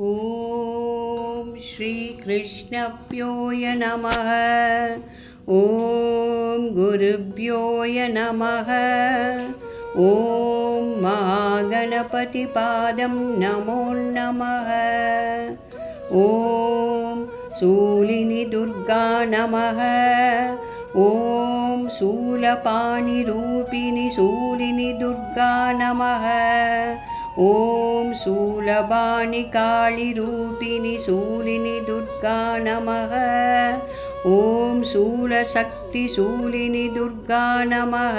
ॐ श्रीकृष्णप्योय नमः। ॐ गुरुभ्योय नमः। ॐ महागणपतिपादं नमो नमः। ॐ शूलिनिदुर्गा नमः। ॐ शूलपाणिरूपिणि शूलिनि दुर्गा नमः ॐ शूलबाणि कालिरूपिणि शूलिनि दुर्गा नमः। ॐ शूलशक्तिशूलिनि दुर्गा नमः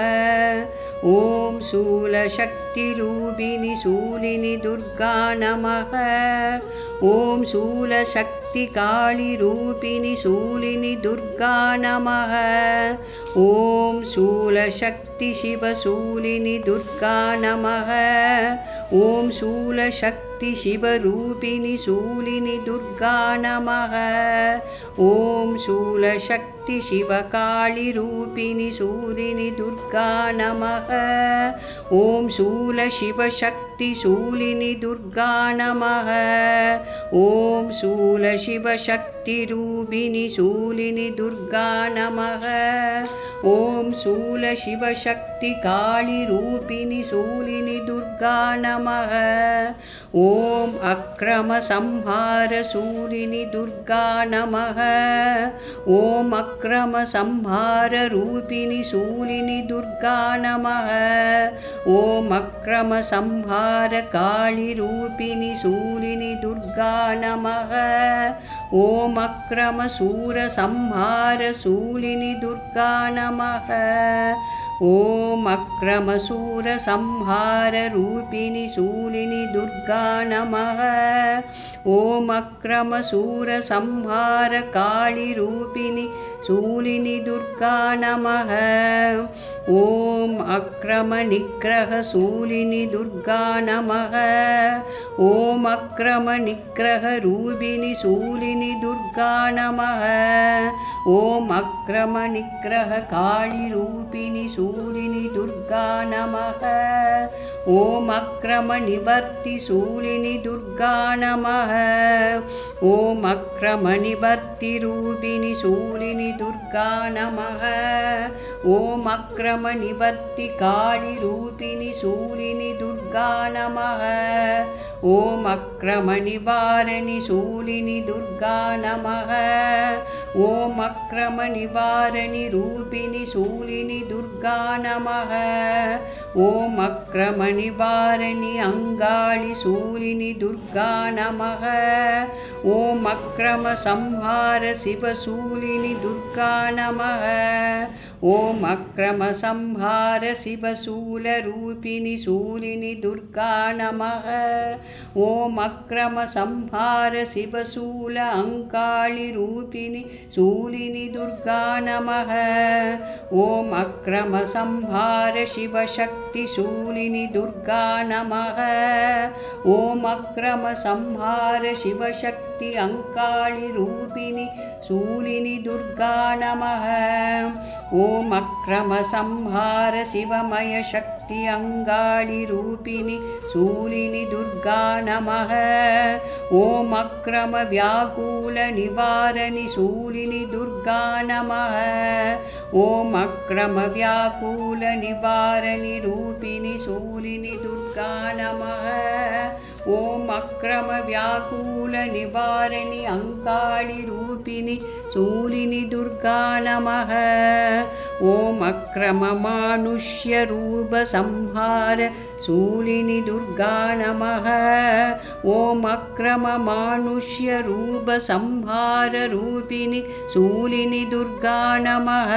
ॐ शूलशक्तिरूपिणि शूलिनि दुर्गा नमः ॐ शूलशक्तिकालिरूपिणि शूलिनि दुर्गा नमः ॐ शूलशक्तिशिवशूलिनि दुर्गा नमः ॐ शूलशक्तिशिवरूपिणि शूलिनि दुर्गा नमः ॐ शूलशक्तिशिवकालिरूपिणि शूलिनि दुर्गा नमः। ॐ शूलशिवशक्तिशूलिनि दुर्गा नमः। ॐ शूलशिवशक्तिरूपिणि शूलिनि दुर्गा नमः। ॐ शूलशिवशक्तिकालिरूपिणि शूलिनि दुर्गा नमः ॐ अक्रमसंहारशूलिनि दुर्गा नमः। ॐ अक्रमसंहाररूपिणि शूलिनि दुर्गा नमः। ॐ अक्रमसंहारकालिरूपिणि शूलिनि दुर्गा नमः। ॐ अक्रमशूरसंहारशूलिनि दुर्गा नमः ॐ अक्रमशूरसंहाररूपिणि शूलिनि दुर्गा नमः ॐ अक्रमशूरसंहारकालिरूपिणि शूलिनि दुर्गा नमः ॐ अक्रमनिग्रहशूलिनि दुर्गा नमः ॐ अक्रमनिग्रहरूपिणि शूलिनि दुर्गा नमः ॐ अक्रमनिग्रहकालिरूपिणि शूलिनि दुर्गा नमः ॐ अक्रमनिवर्तिशूलिनि दुर्गा नमः ॐ अक्रमनिवर्तिरूपिणि शूलिनि दुर्गा नमः ॐ अक्रमनिवर्तिकालिरूपिणि शूलिनि दुर्गा नमः ॐ अक्रमनिवारणि शूलिनि दुर्गा नमः ॐ अक्रमनिवारणि रूपिणि शूलिनि दुर्गा नमः ॐ अक्रमनिवारणि अङ्गाळिशूलिनि दुर्गा नमः ॐ अक्रमसंहार शिवशूलिनि दुर्गा नमः ॐ अक्रमसंहार शिवशूलरूपिणि शूलिनि दुर्गा नमः। ॐ अक्रमसंहार शिवशूल अङ्कालिरूपिणि शूलिनि दुर्गा नमः। ॐ अक्रमसंहार शिवशक्तिशूलिनि दुर्गा नमः। ॐ अक्रमसंहार शिवशक्ति अङ्कालिरूपिणि शूलिनि दुर्गा नमः ॐ अक्रमसंहार शिवमयशक्ति अङ्गालिरूपिणि शूलिनि दुर्गा नमः ॐ अक्रमव्याकुलनिवारणि शूलिनि दुर्गा नमः ॐ अक्रमव्याकुलनिवारणि रूपिणि शूलिनि दुर्गा नमः ॐ अक्रमव्याकुलनिवारणि अङ्कालिरूपिणि शूलिनि दुर्गा नमः। ॐ अक्रममानुष्यरूपसंहार शूलिनि दुर्गा नमः ॐ अक्रममानुष्यरूपसंहाररूपिणि शूलिनि दुर्गा नमः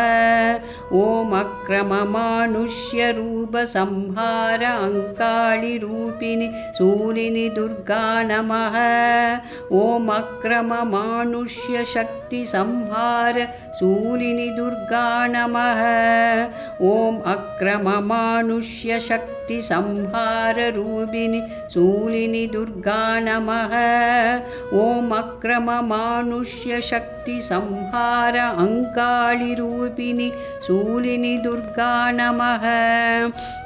ॐ अक्रममानुष्यरूपसंहार अङ्कालिरूपिणि शूलिनि दुर्गा नमः ॐ अक्रममानुष्यशक्तिसंहार शूलिनि दुर्गा नमः। ॐ अक्रममानुष्यशक्तिसंहार संहाररूपिणि शूलिनि दुर्गा नमः। ॐ अक्रममानुष्यशक्तिसंहार अङ्कालिरूपिणि शूलिनि दुर्गा नमः।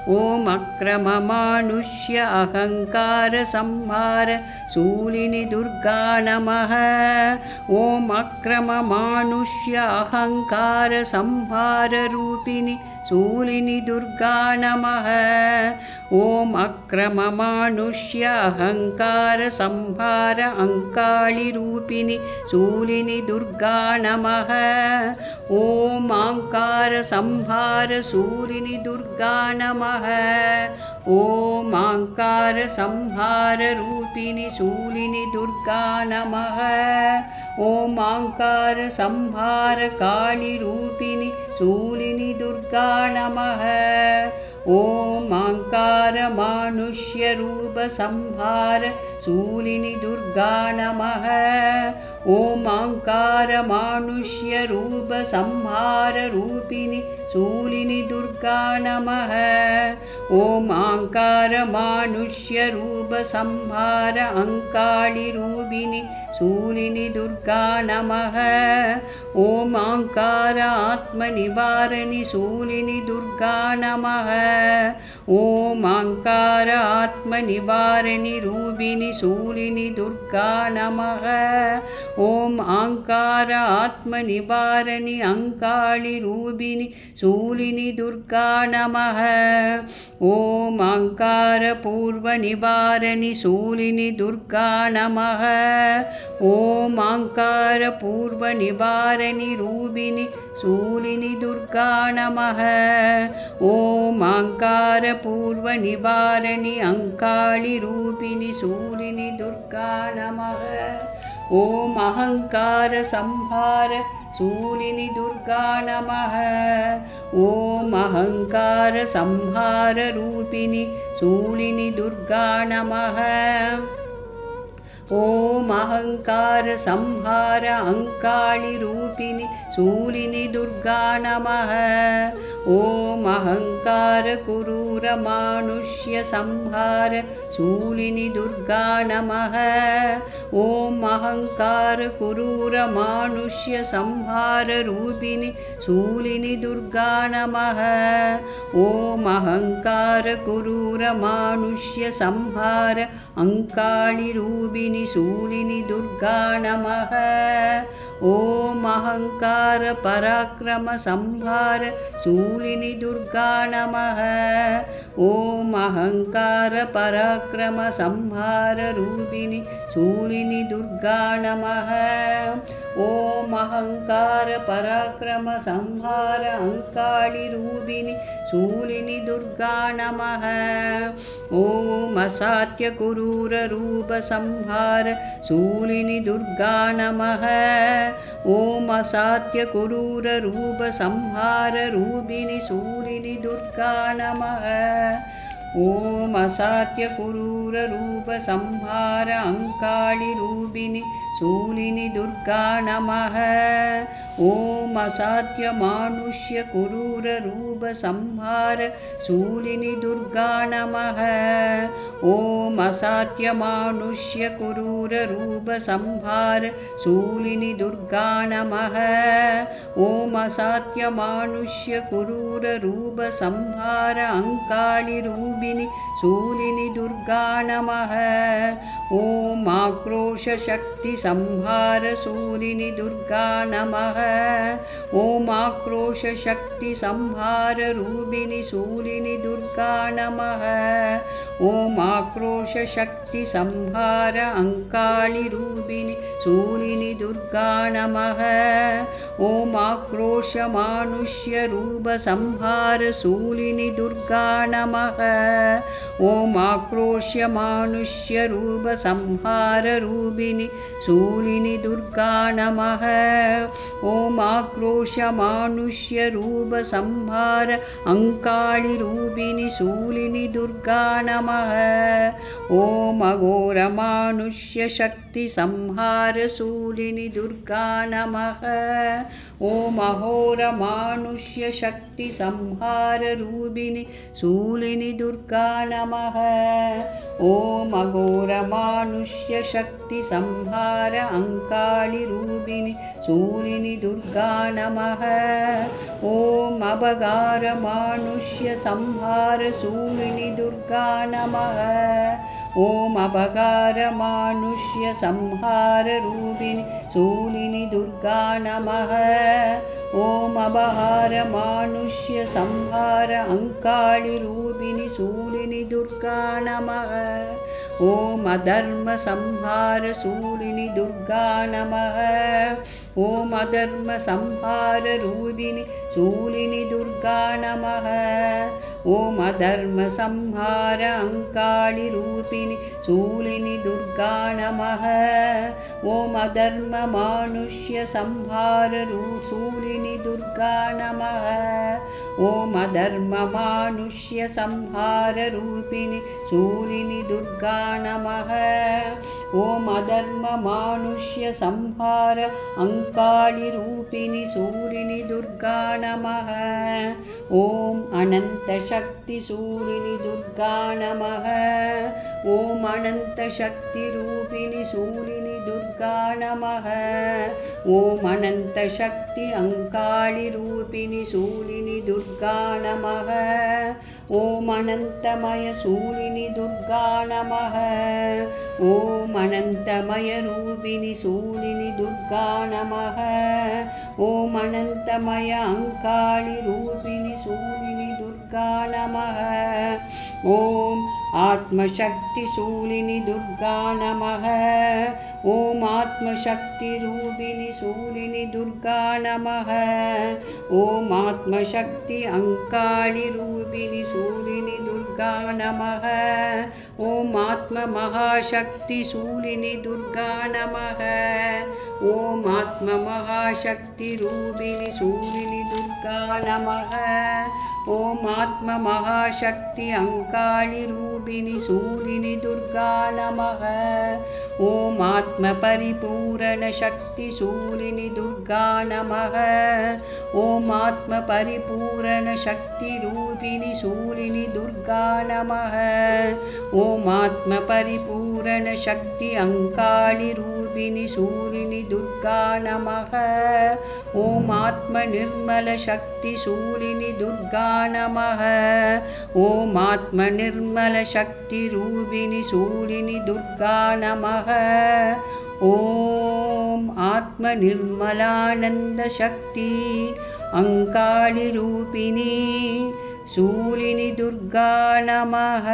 ॐ अक्रममानुष्य अहङ्कारसंहार शूलिनि दुर्गा नमः। ॐ अक्रममानुष्य अहङ्कारसंहाररूपिणि शूलिनि दुर्गा नमः ॐ अक्रममानुष्य अहङ्कारसंहार अङ्कालिरूपिणि शूलिनि दुर्गा नमः ॐ शूलिनि दुर्गा नमः ॐ आङ्कारसंहाररूपिणि शूलिनि दुर्गा नमः ॐ आङ्कारसंहारकालिरूपिणि शूलिनि दुर्गा नमः ॐ आङ्कारमानुष्यरूपसंहार शूलिनि दुर्गा नमः आङ्कारमानुष्यरूपसंहाररूपिणि शूलिनि दुर्गा नमः। ॐ आङ्कारमानुष्यरूपसंहार अङ्कालिरूपिणि शूलिनि दुर्गा नमः। आङ्कार आत्मनिवारणि शूलिनि दुर्गा नमः। आङ्कार आत्मनिवारणि रूपिणि शूलिनि दुर्गा नमः ॐ आङ्कार आत्मनिवारणि अङ्कालिरूपिणि शूलिनि दुर्गा नमः ॐ आङ्कारपूर्वनिवारणि शूलिनि दुर्गा नमः ॐ आङ्कारपूर्वनिवारणि रूपिणि शूलिनि दुर्गा नमः ॐ आङ्कारपूर्वनिवारणि अङ्कालिरूपिणि शूलिनि दुर्गा नमः ॐ अहङ्कारसंहार शूलिनि दुर्गा नमः ॐ अहङ्कारसंहाररूपिणि शूलिनि दुर्गा नमः ॐ अहङ्कारसंहार अङ्कालिरूपिणि शूलिनि दुर्गा नमः ॐ अहङ्कारकुरूरमानुष्यसंहार शूलिनि दुर्गा नमः ॐ अहङ्कारकुरूरमानुष्यसंहाररूपिणि शूलिनि दुर्गा नमः ॐ अहङ्कारकुरूरमानुष्यसंहार अङ्कालिरूपिणि शूलिनि दुर्गा नमः ॐ अहङ्कारपराक्रमसंहार शूलिनि दुर्गा नमः। ॐ अहङ्कारपराक्रमसंहाररूपिणि शूलिनि दुर्गा नमः। ॐ अहङ्कारपराक्रमसंहार अङ्कालिरूपिणि शूलिनि दुर्गा नमः। ॐ असात्यकुरूररूपसंहार शूलिनि दुर्गा नमः ॐ असात्यकुरूररूपसंहाररूपिणि शूलिनि दुर्गा नमः ॐ असात्यकुरूररूपसंहार अङ्कालिरूपिणि शूलिनि दुर्गा नमः। ॐ असात्यमानुष्यकुरूररूपसंहार शूलिनि दुर्गा नमः। ॐ असात्यमानुष्यकुरूररूपसंहार शूलिनि दुर्गा नमः। ॐ असात्यमानुष्यकुरूररूपसंहार अङ्कालिरूपिणि शूलिनि दुर्गा नमः ॐ आक्रोशशक्तिसंहार शूलिनि दुर्गा नमः ॐ आक्रोशशक्तिसंहाररूपिणि शूलिनि दुर्गा नमः ॐ आक्रोशशक्तिसंहार अङ्कालिरूपिणि शूलिनि दुर्गा नमः ॐ आक्रोशमानुष्यरूपसंहार शूलिनि दुर्गा नमः ॐ आक्रोश्यमानुष्यरूपसंहाररूपिणि शूलिनि दुर्गा नमः ॐ आक्रोशमानुष्यरूपसंहार अङ्कालिरूपिणि शूलिनि दुर्गा नमः नमः। ॐ अघोरमानुष्यशक्तिसंहारशूलिनि दुर्गा नमः। ॐ अघोरमानुष्यशक्तिसंहाररूपिणि शूलिनि दुर्गा नमः। ॐ अघोरमानुष्यशक्तिसंहार अङ्कालिरूपिणि शूलिनि दुर्गा नमः। ॐ अबगारमानुष्यसंहारशूलिनि दुर्गा नमः। ॐ अबगारमानुष्यसंहाररूपिणि शूलिनि दुर्गा नमः। ॐ अबहारमानुष्यसंहार अङ्कालिरूपिणि शूलिनि दुर्गा नमः ॐ अधर्मसंहारशूलिनि दुर्गा नमः। ॐ अधर्मसंहाररूपिणि शूलिनि दुर्गा नमः। ॐ अधर्मसंहार अङ्कालिरूपिणि शूलिनि दुर्गा नमः। ॐ अधर्ममानुष्यसंहाररू शूलिनि दुर्गा नमः। ॐ अधर्ममानुष्यसंहाररूपिणि शूलिनि दुर्गा नमः। ॐ अधर्ममानुष्यसंहार अङ्कालिरूपिणि शूलिनि दुर्गा नमः। ॐ अनन्तशक्तिशूलिनि दुर्गा नमः। ॐ अनन्तशक्तिरूपिणि शूलिनि दुर्गा नमः। ॐ अनन्तशक्ति अङ्कालिरूपिणि शूलिनि दुर्गा नमः। ॐ अनन्तमयशूलिनि दुर्गा नमः ॐ अनन्तमयरूपिणि शूलिनि दुर्गा नमः ॐ अनन्तमय अङ्कालिरूपिणि शूलिनि दुर्गा नमः ॐ आत्मशक्तिशूलिनि दुर्गा नमः। ॐ आत्मशक्तिरूपिणि शूलिनि दुर्गा नमः। ॐ आत्मशक्ति अङ्कालिरूपिणि शूलिनि दुर्गा नमः। ॐ आत्ममहाशक्तिशूलिनि दुर्गा नमः। ॐ आत्ममहाशक्तिरूपिणि शूलिनि दुर्गा नमः ॐ आत्ममहाशक्ति अङ्कालिरूपिणि शूलिनि दुर्गा नमः ॐ आत्मपरिपूरणशक्तिशूलिनि दुर्गा नमः ॐ आत्मपरिपूरणशक्तिरूपिणि शूलिनि दुर्गा नमः ॐ आत्मपरिपूरणशक्ति अङ्कालिरूपिणि शूलिनि दुर्गा नमः ॐ आत्मनिर्मलशक्तिशूलिनि दुर्गा नमः ॐ आत्मनिर्मलशक्तिरूपिणि शूलिनि दुर्गा नमः ॐ आत्मनिर्मलानन्दशक्ति अङ्कालिरूपिणि शूलिनि दुर्गा नमः